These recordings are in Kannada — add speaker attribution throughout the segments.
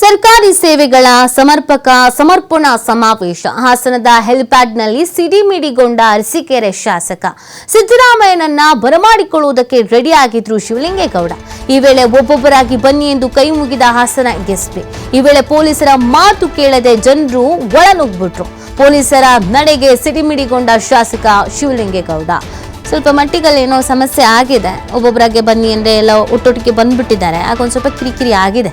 Speaker 1: ಸರ್ಕಾರಿ ಸೇವೆಗಳ ಸಮರ್ಪಕ ಸಮರ್ಪಣಾ ಸಮಾವೇಶ. ಹಾಸನದ ಹೆಲಿಪ್ಯಾಡ್ನಲ್ಲಿ ಸಿಡಿಮಿಡಿಗೊಂಡ ಅರಸೀಕೆರೆ ಶಾಸಕ ಸಿದ್ದರಾಮಯ್ಯನನ್ನ ಬರಮಾಡಿಕೊಳ್ಳುವುದಕ್ಕೆ ರೆಡಿಯಾಗಿದ್ರು ಶಿವಲಿಂಗೇಗೌಡ. ಈ ವೇಳೆ ಒಬ್ಬೊಬ್ಬರಾಗಿ ಬನ್ನಿ ಎಂದು ಕೈ ಮುಗಿದ ಹಾಸನ ಎಸ್ಪಿ. ಈ ವೇಳೆ ಪೊಲೀಸರ ಮಾತು ಕೇಳದೆ ಜನರು ಒಳನುಗ್ಬಿಟ್ರು. ಪೊಲೀಸರ ನಡೆಗೆ ಸಿಡಿಮಿಡಿಗೊಂಡ ಶಾಸಕ ಶಿವಲಿಂಗೇಗೌಡ. ಸ್ವಲ್ಪ ಮಟ್ಟಿಗಲ್ಲಿ ಏನೋ ಸಮಸ್ಯೆ ಆಗಿದೆ. ಒಬ್ಬೊಬ್ಬರಾಗೆ ಬನ್ನಿ ಅಂದರೆ ಎಲ್ಲ ಒಟ್ಟೊಟ್ಟಿಗೆ ಬಂದ್ಬಿಟ್ಟಿದ್ದಾರೆ. ಆಗ ಒಂದು ಸ್ವಲ್ಪ ಕಿರಿಕಿರಿ ಆಗಿದೆ.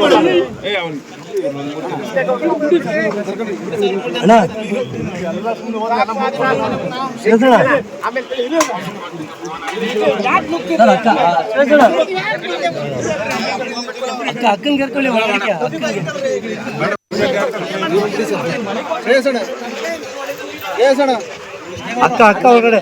Speaker 2: ಒಳಗಡೆ ಅಣ್ಣ ಸೇರ್ಸೋಣ. ಸರ್, ಅಕ್ಕ ಸೇರ್ಸೋಣ. ಅಕ್ಕ ಅಕ್ಕನ್ ಕರ್ಕೊಳ್ಳಿ ಒಳಗಡೆ. ಅಕ್ಕ ಅಕ್ಕ ಒಳಗಡೆ